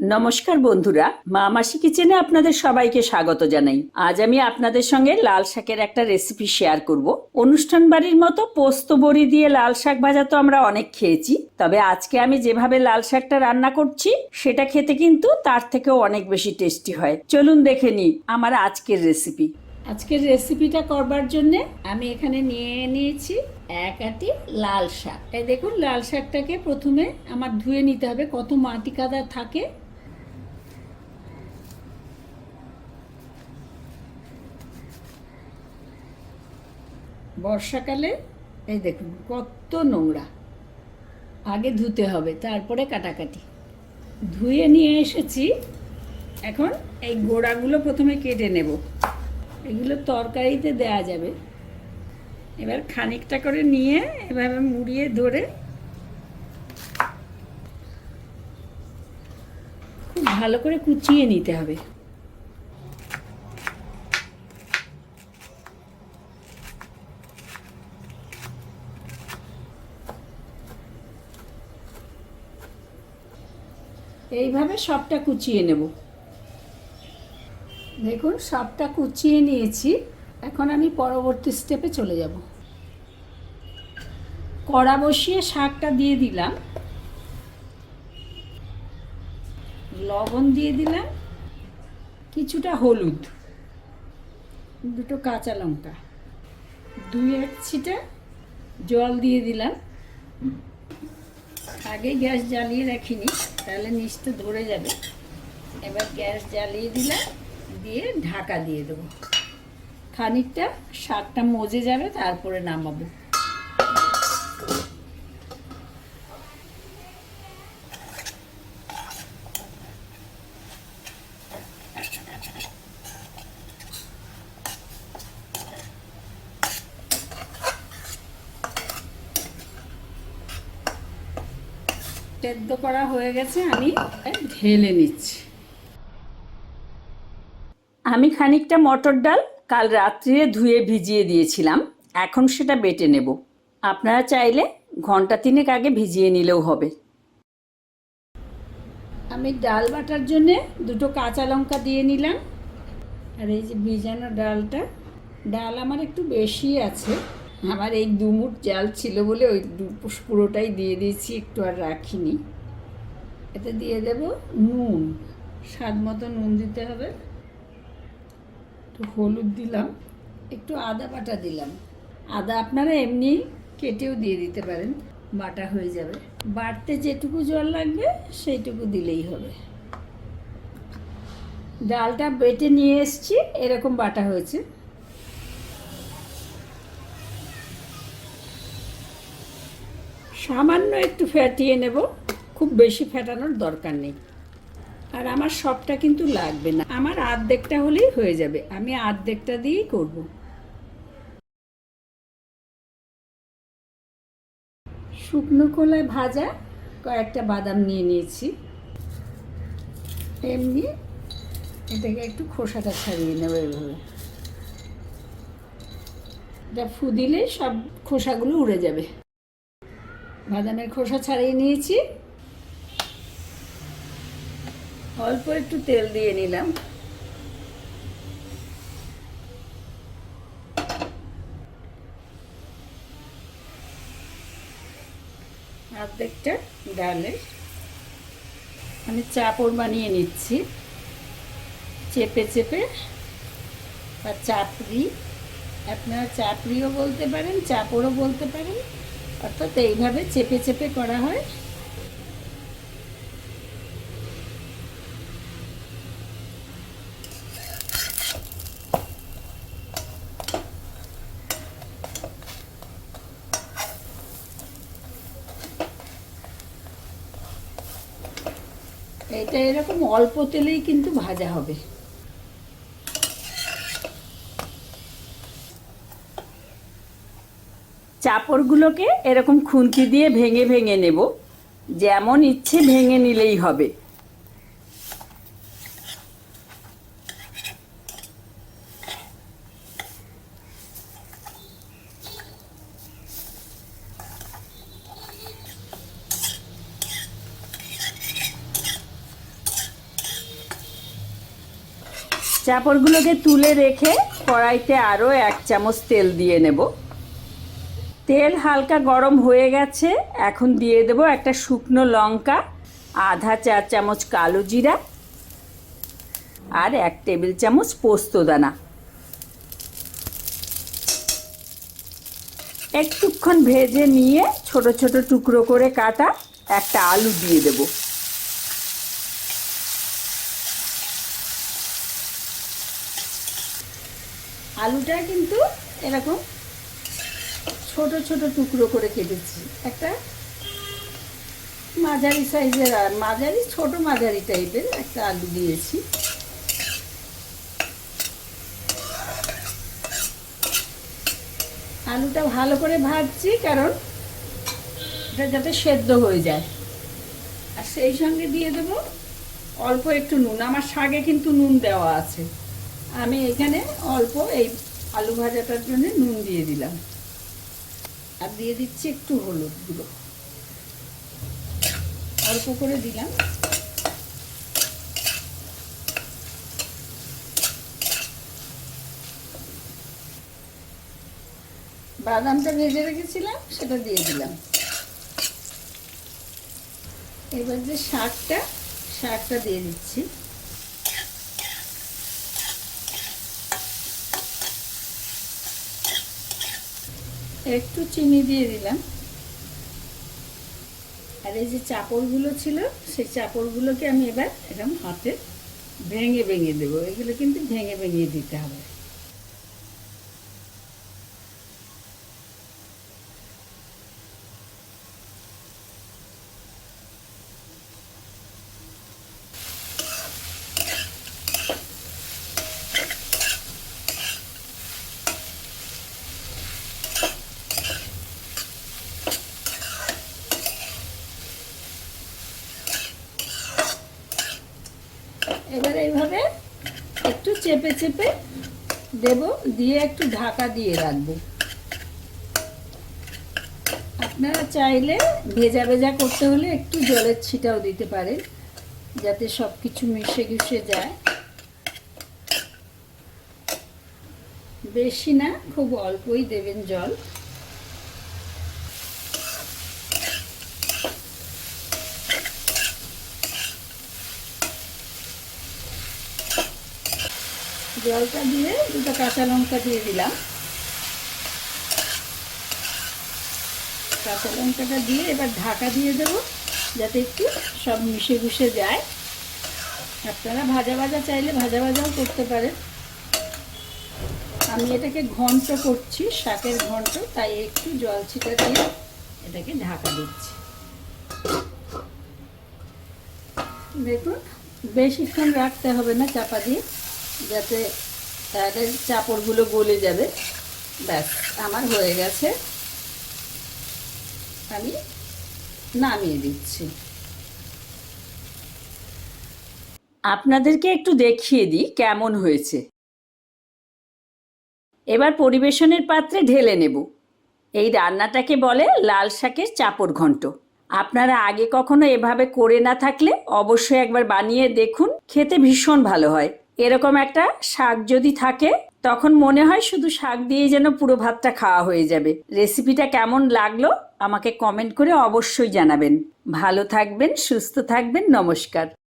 নমস্কার বন্ধুরা মা মাসি কিচেনে আপনাদের সবাইকে স্বাগত জানাই। আজ আমি আপনাদের সঙ্গে লাল শাকের একটা রেসিপি শেয়ার করব। অনুষ্ঠান বাড়ির মতো পোস্ত বড়ি দিয়ে লাল শাক ভাজা তো আমরা অনেক খেয়েছি, তবে আজকে আমি যেভাবে লাল শাকটা রান্না করছি, সেটা খেতে কিন্তু তার থেকেও অনেক বেশি টেস্টি হয়। চলুন দেখে নিই আমার আজকের রেসিপি আজকের রেসিপিটা করবার জন্য আমি এখানে নিয়ে নিয়েছি এক আটি লাল শাক। এই দেখুন, লাল শাকটাকে প্রথমে আমার ধুয়ে নিতে হবে। কত মাটি কাদা থাকে বর্ষাকালে, এই দেখুন, কত নোংরা। আগে ধুতে হবে, তারপরে কাটাকাটি। ধুয়ে নিয়ে এসেছি, এখন এই গোড়াগুলো প্রথমে কেটে নেব। এগুলো তরকারিতে দেয়া যাবে। এবার খানিকটা করে নিয়ে এভাবে মুড়িয়ে ধরে খুব ভালো করে কুচিয়ে নিতে হবে। এইভাবে সবটা কুচিয়ে নেব। দেখুন, সবটা কুচিয়ে নিয়েছি। এখন আমি পরবর্তী স্টেপে চলে যাব। কড়া বসিয়ে শাকটা দিয়ে দিলাম। লবণ দিয়ে দিলাম। কিছুটা হলুদ। দুটো কাঁচা লঙ্কা। দুই এক ছিটা জল দিয়ে দিলাম। আগে গ্যাস জ্বালিয়ে রাখিনি, তাহলে নিচটা ধরে যাবে। এবার গ্যাস জ্বালিয়ে দিলাম, দিয়ে ঢাকা দিয়ে দেবো। খানিকটা সারটা মজে যাবে, তারপরে নামাবো। সেদ্ধ করা হয়ে গেছে, আমি ঢেলে নিচ্ছি। আমি খানিকটা মটর ডাল কাল রাত্রিরে ধুয়ে ভিজিয়ে দিয়েছিলাম, এখন সেটা বেটে নেব। আপনারা চাইলে ঘণ্টা তিনেক আগে ভিজিয়ে নিলেও হবে। আমি ডাল বাটার জন্যে দুটো কাঁচা লঙ্কা দিয়ে নিলাম। আর এই যে ভিজানো ডালটা, ডাল আমার একটু বেশি আছে। আমার এই দুমুট জাল ছিল বলে ওই পুরোটাই দিয়ে দিয়েছি, একটু আর রাখিনি। এতে দিয়ে দেব নুন। স্বাদ মতো নুন দিতে হবে। একটু হলুদ দিলাম, একটু আদা বাটা দিলাম। আদা আপনারা এমনি কেটেও দিয়ে দিতে পারেন, বাটা হয়ে যাবে। বাটতে যেটুকু জল লাগবে, সেইটুকু দিলেই হবে। ডালটা বেটে নিয়ে এসছি, এরকম বাটা হয়েছে। সামান্য একটু ফ্যাটিয়ে নেব। খুব বেশি ফ্যাটানোর দরকার নেই। আর আমার সবটা কিন্তু লাগবে না। আমার আর্ধেকটা হলেই হয়ে যাবে। আমি আর্ধেকটা দিয়েই করব। শুকনো কলায় ভাজা কয়েকটা বাদাম নিয়ে নিয়েছি। এমনি এটাকে একটু খোসাটা ছাড়িয়ে নেব এভাবে। এটা ফু দিলে সব খোসাগুলো উড়ে যাবে। বাদামের খোসা ছাড়িয়ে নিয়েছি। অল্প একটু তেল দিয়ে নিলাম। অর্ধেকটা ডালে আমি চাপড় বানিয়ে নিচ্ছি। চেপে চেপে বা চাপড়ি। আপনারা চাপড়িও বলতে পারেন, চাপড়ও বলতে পারেন। অর্থাৎ এইভাবে চেপে চেপে করা হয়। এটা এরকম অল্প তেলেই কিন্তু ভাজা হবে। চাপড়গুলোকে এরকম খুন্তি দিয়ে ভেঙে ভেঙে নেব। যেমন ইচ্ছে ভেঙে নিলেই হবে। চাপড়গুলোকে তুলে রেখে কড়াইতে আরও এক চামচ তেল দিয়ে নেব। তেল হালকা গরম হয়ে গেছে। এখন দিয়ে দেব একটা শুকনো লঙ্কা, আধা চা চামচ কালো জিরা আর এক টেবিল চামচ পোস্ত দানা। একটুক্ষণ ভেজে নিয়ে ছোট ছোট টুকরো করে কাটা একটা আলু দিয়ে দেব। আলুটা কিন্তু এরকম ছোট ছোট টুকরো করে কেটেছি। একটা মাঝারি সাইজের মাঝারি, ছোট মাঝারি টাইপের একটা আলু দিয়েছি। আলুটা ভালো করে ভাজছি কারণ এটা যাতে সেদ্ধ হয়ে যায়। আর সেই সঙ্গে দিয়ে দেবো অল্প একটু নুন। আমার শাকে কিন্তু নুন দেওয়া আছে। আমি এখানে অল্প এই আলু ভাজাটার জন্য নুন দিয়ে দিলাম। আর দিয়ে দিচ্ছি একটু হলুদ গুঁড়ো। অল্প করে দিলাম। বাদামটা ভেজে রেখেছিলাম, সেটা দিয়ে দিলাম। এবার যে শাকটা শাকটা দিয়ে দিচ্ছি। একটু চিনি দিয়ে দিলাম। আর এই যে চাপড়গুলো ছিল, সেই চাপড়গুলোকে আমি এবার এরকম হাতে ভেঙে ভেঙে দেবো। এগুলো কিন্তু ভেঙে ভেঙে দিতে হবে এবার এইভাবে একটু চেপে চেপে দেব, দিয়ে একটু ঢাকা দিয়ে রাখব। আপনারা চাইলে ভেজা ভেজা করতে হলে একটু জলের ছিটাও দিতে পারেন, যাতে সব কিছু মিশে ঘুষে যায়। বেশি না, খুব অল্পই দেবেন জল। জলটা দিয়ে দুটো কাঁচা লঙ্কা দিয়ে দিলাম। কাঁচা লঙ্কাটা দিয়ে এবার ঢাকা দিয়ে দেব, যাতে একটু সব মিশে গুশে যায়। আপনারা ভাজা ভাজা চাইলে ভাজা ভাজাও করতে পারেন। আমি এটাকে ঘন্ট করছি, শাকের ঘন্ট, তাই একটু জল ছিটা দিয়ে এটাকে ঢাকা দিচ্ছি। দেখুন, বেশিক্ষণ রাখতে হবে না, চাপা দিয়ে। যাতে তাদের চাপড়গুলো গলে যাবে। ব্যাস, আমার হয়ে গেছে। আমি নামিয়ে দিচ্ছি। আপনাদেরকে একটু দেখিয়ে দিই কেমন হয়েছে। এবার পরিবেশনের পাত্রে ঢেলে নেব। এই রান্নাটাকে বলে লাল শাকের চাপড় ঘন্ট। আপনারা আগে কখনো এভাবে করে না থাকলে অবশ্যই একবার বানিয়ে দেখুন, খেতে ভীষণ ভালো হয়। এরকম একটা শাক যদি থাকে, তখন মনে হয় শুধু শাক দিয়ে যেন পুরো ভাতটা খাওয়া হয়ে যাবে। রেসিপিটা কেমন লাগল আমাকে কমেন্ট করে অবশ্যই জানাবেন। ভালো থাকবেন, সুস্থ থাকবেন, নমস্কার।